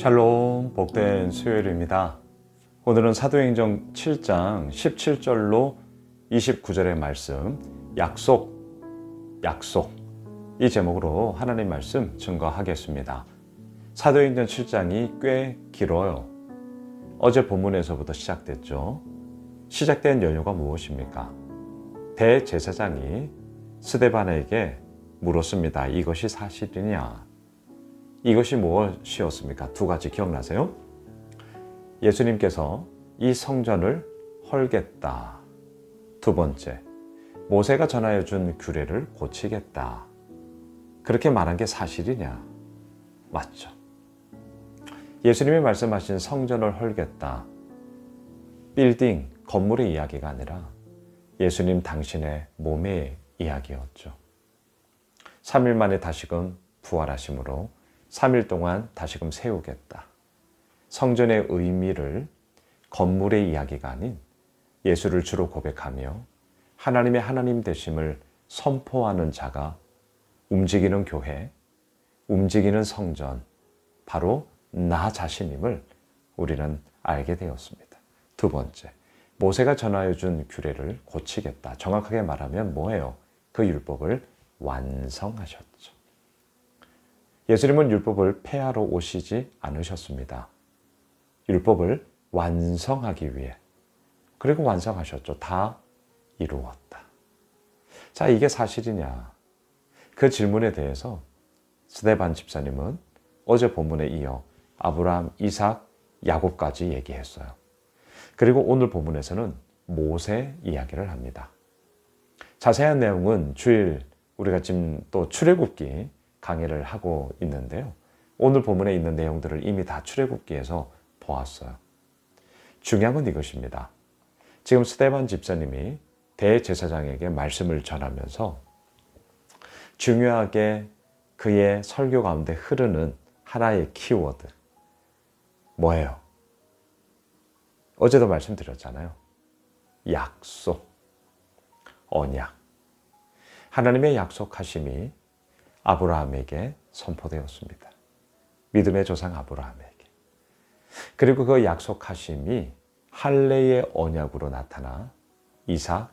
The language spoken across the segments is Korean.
샬롬 복된 수요일입니다. 오늘은 사도행전 7장 17절로 29절의 말씀 약속 약속 이 제목으로 하나님 말씀 증거하겠습니다. 사도행전 7장이 꽤 길어요. 어제 본문에서부터 시작됐죠. 시작된 연유가 무엇입니까? 대제사장이 스데반에게 물었습니다. 이것이 사실이냐? 이것이 무엇이었습니까? 두 가지 기억나세요? 예수님께서 이 성전을 헐겠다. 두 번째, 모세가 전하여 준 규례를 고치겠다. 그렇게 말한 게 사실이냐? 맞죠. 예수님이 말씀하신 성전을 헐겠다. 빌딩, 건물의 이야기가 아니라 예수님 당신의 몸의 이야기였죠. 3일 만에 다시금 부활하심으로 3일 동안 다시금 세우겠다. 성전의 의미를 건물의 이야기가 아닌 예수를 주로 고백하며 하나님의 하나님 되심을 선포하는 자가 움직이는 교회, 움직이는 성전, 바로 나 자신임을 우리는 알게 되었습니다. 두 번째, 모세가 전하여 준 규례를 고치겠다. 정확하게 말하면 뭐예요? 그 율법을 완성하셨죠. 예수님은 율법을 폐하러 오시지 않으셨습니다. 율법을 완성하기 위해. 그리고 완성하셨죠. 다 이루었다. 자, 이게 사실이냐? 그 질문에 대해서 스데반 집사님은 어제 본문에 이어 아브라함, 이삭, 야곱까지 얘기했어요. 그리고 오늘 본문에서는 모세 이야기를 합니다. 자세한 내용은 주일 우리가 지금 또 출애굽기 강의를 하고 있는데요. 오늘 본문에 있는 내용들을 이미 다 출애굽기에서 보았어요. 중요한 건 이것입니다. 지금 스테반 집사님이 대제사장에게 말씀을 전하면서 중요하게 그의 설교 가운데 흐르는 하나의 키워드 뭐예요? 어제도 말씀드렸잖아요. 약속, 언약. 하나님의 약속하심이 아브라함에게 선포되었습니다. 믿음의 조상 아브라함에게. 그리고 그 약속하심이 할례의 언약으로 나타나 이삭,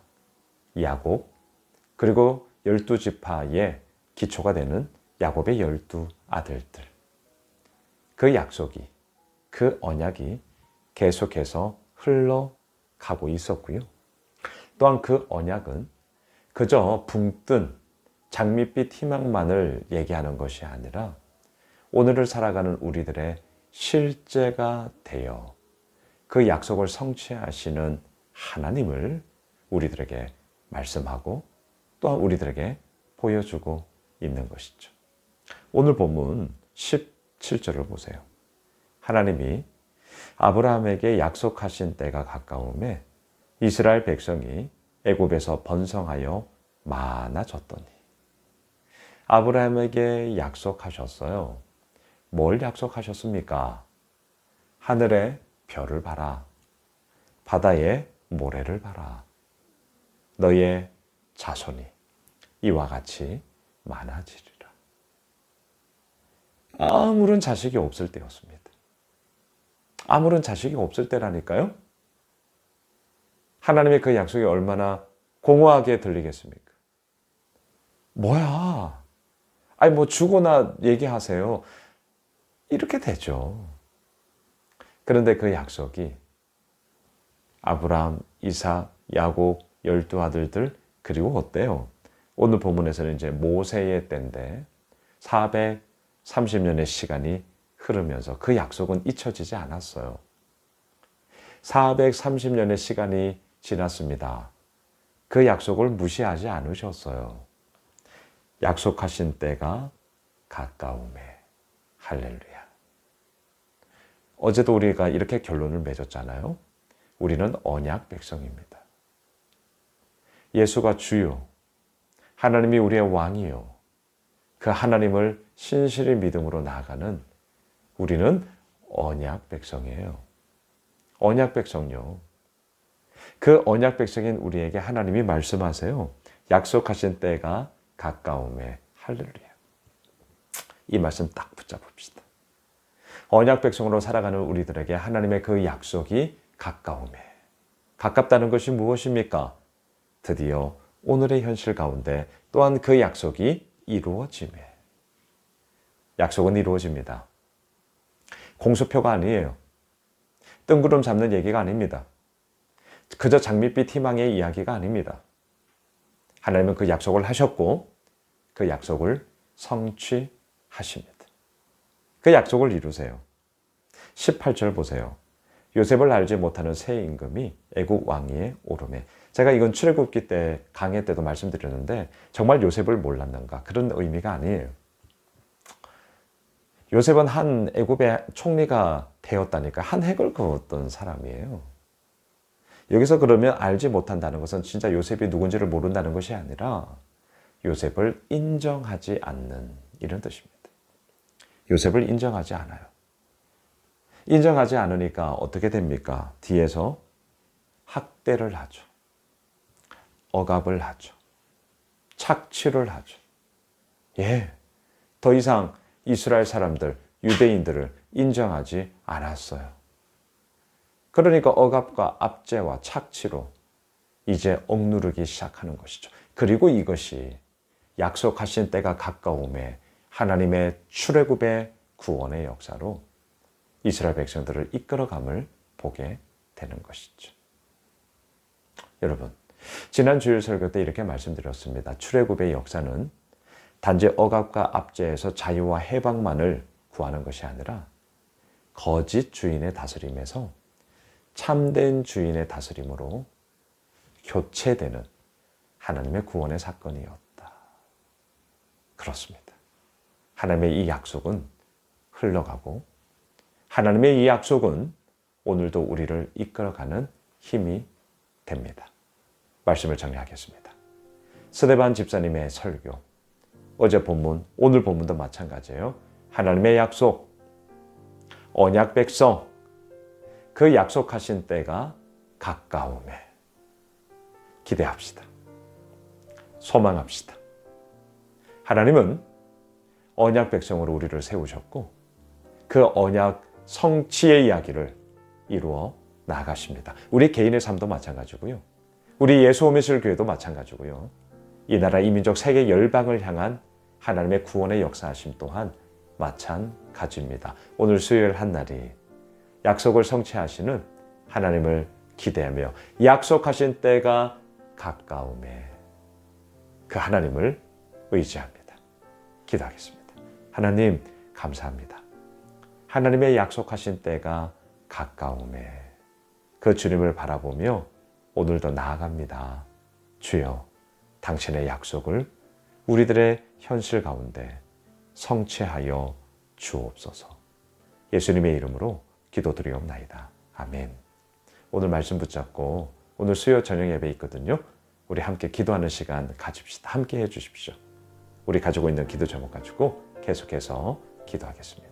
야곱, 그리고 열두 지파의 기초가 되는 야곱의 열두 아들들. 그 약속이, 그 언약이 계속해서 흘러가고 있었고요. 또한 그 언약은 그저 붕뜬 장밋빛 희망만을 얘기하는 것이 아니라 오늘을 살아가는 우리들의 실제가 되어 그 약속을 성취하시는 하나님을 우리들에게 말씀하고 또한 우리들에게 보여주고 있는 것이죠. 오늘 본문 17절을 보세요. 하나님이 아브라함에게 약속하신 때가 가까움에 이스라엘 백성이 애굽에서 번성하여 많아졌더니 아브라함에게 약속하셨어요. 뭘 약속하셨습니까? 하늘의 별을 봐라. 바다의 모래를 봐라. 너의 자손이 이와 같이 많아지리라. 아무런 자식이 없을 때였습니다. 아무런 자식이 없을 때라니까요. 하나님의 그 약속이 얼마나 공허하게 들리겠습니까? 뭐야? 아니, 뭐 주거나 얘기하세요. 이렇게 되죠. 그런데 그 약속이 아브라함, 이삭, 야곱, 열두 아들들, 그리고 어때요? 오늘 본문에서는 이제 모세의 때인데 430년의 시간이 흐르면서 그 약속은 잊혀지지 않았어요. 430년의 시간이 지났습니다. 그 약속을 무시하지 않으셨어요. 약속하신 때가 가까움에 할렐루야. 어제도 우리가 이렇게 결론을 맺었잖아요. 우리는 언약 백성입니다. 예수가 주요, 하나님이 우리의 왕이요. 그 하나님을 신실히 믿음으로 나아가는 우리는 언약 백성이에요. 언약 백성요. 그 언약 백성인 우리에게 하나님이 말씀하세요. 약속하신 때가 가까움에 할렐루야. 이 말씀 딱 붙잡읍시다. 언약 백성으로 살아가는 우리들에게 하나님의 그 약속이 가까움에 가깝다는 것이 무엇입니까? 드디어 오늘의 현실 가운데 또한 그 약속이 이루어짐에 약속은 이루어집니다. 공수표가 아니에요. 뜬구름 잡는 얘기가 아닙니다. 그저 장밋빛 희망의 이야기가 아닙니다. 하나님은 그 약속을 하셨고 그 약속을 성취하십니다. 그 약속을 이루세요. 18절 보세요. 요셉을 알지 못하는 새 임금이 애국 왕위에 오름에 제가 이건 출애굽기 때 강해 때도 말씀드렸는데 정말 요셉을 몰랐는가 그런 의미가 아니에요. 요셉은 한 애굽의 총리가 되었다니까 한 핵을 그었던 사람이에요. 여기서 그러면 알지 못한다는 것은 진짜 요셉이 누군지를 모른다는 것이 아니라 요셉을 인정하지 않는 이런 뜻입니다. 요셉을 인정하지 않아요. 인정하지 않으니까 어떻게 됩니까? 뒤에서 학대를 하죠. 억압을 하죠. 착취를 하죠. 예. 더 이상 이스라엘 사람들, 유대인들을 인정하지 않았어요. 그러니까 억압과 압제와 착취로 이제 억누르기 시작하는 것이죠. 그리고 이것이 약속하신 때가 가까움에 하나님의 출애굽의 구원의 역사로 이스라엘 백성들을 이끌어감을 보게 되는 것이죠. 여러분, 지난 주일 설교 때 이렇게 말씀드렸습니다. 출애굽의 역사는 단지 억압과 압제에서 자유와 해방만을 구하는 것이 아니라 거짓 주인의 다스림에서 참된 주인의 다스림으로 교체되는 하나님의 구원의 사건이었다. 그렇습니다. 하나님의 이 약속은 흘러가고 하나님의 이 약속은 오늘도 우리를 이끌어가는 힘이 됩니다. 말씀을 정리하겠습니다. 스데반 집사님의 설교, 어제 본문, 오늘 본문도 마찬가지예요. 하나님의 약속, 언약 백성, 그 약속하신 때가 가까움에 기대합시다. 소망합시다. 하나님은 언약 백성으로 우리를 세우셨고 그 언약 성취의 이야기를 이루어 나가십니다. 우리 개인의 삶도 마찬가지고요. 우리 예수 오미술 교회도 마찬가지고요. 이 나라 이민족 세계 열방을 향한 하나님의 구원의 역사하심 또한 마찬가지입니다. 오늘 수요일 한 날이 약속을 성취하시는 하나님을 기대하며 약속하신 때가 가까움에 그 하나님을 의지합니다. 기도하겠습니다. 하나님 감사합니다. 하나님의 약속하신 때가 가까움에 그 주님을 바라보며 오늘도 나아갑니다. 주여 당신의 약속을 우리들의 현실 가운데 성취하여 주옵소서. 예수님의 이름으로 기도드리옵나이다. 아멘. 오늘 말씀 붙잡고 오늘 수요 저녁 예배 있거든요. 우리 함께 기도하는 시간 가집시다. 함께 해 주십시오. 우리 가지고 있는 기도 제목 가지고 계속해서 기도하겠습니다.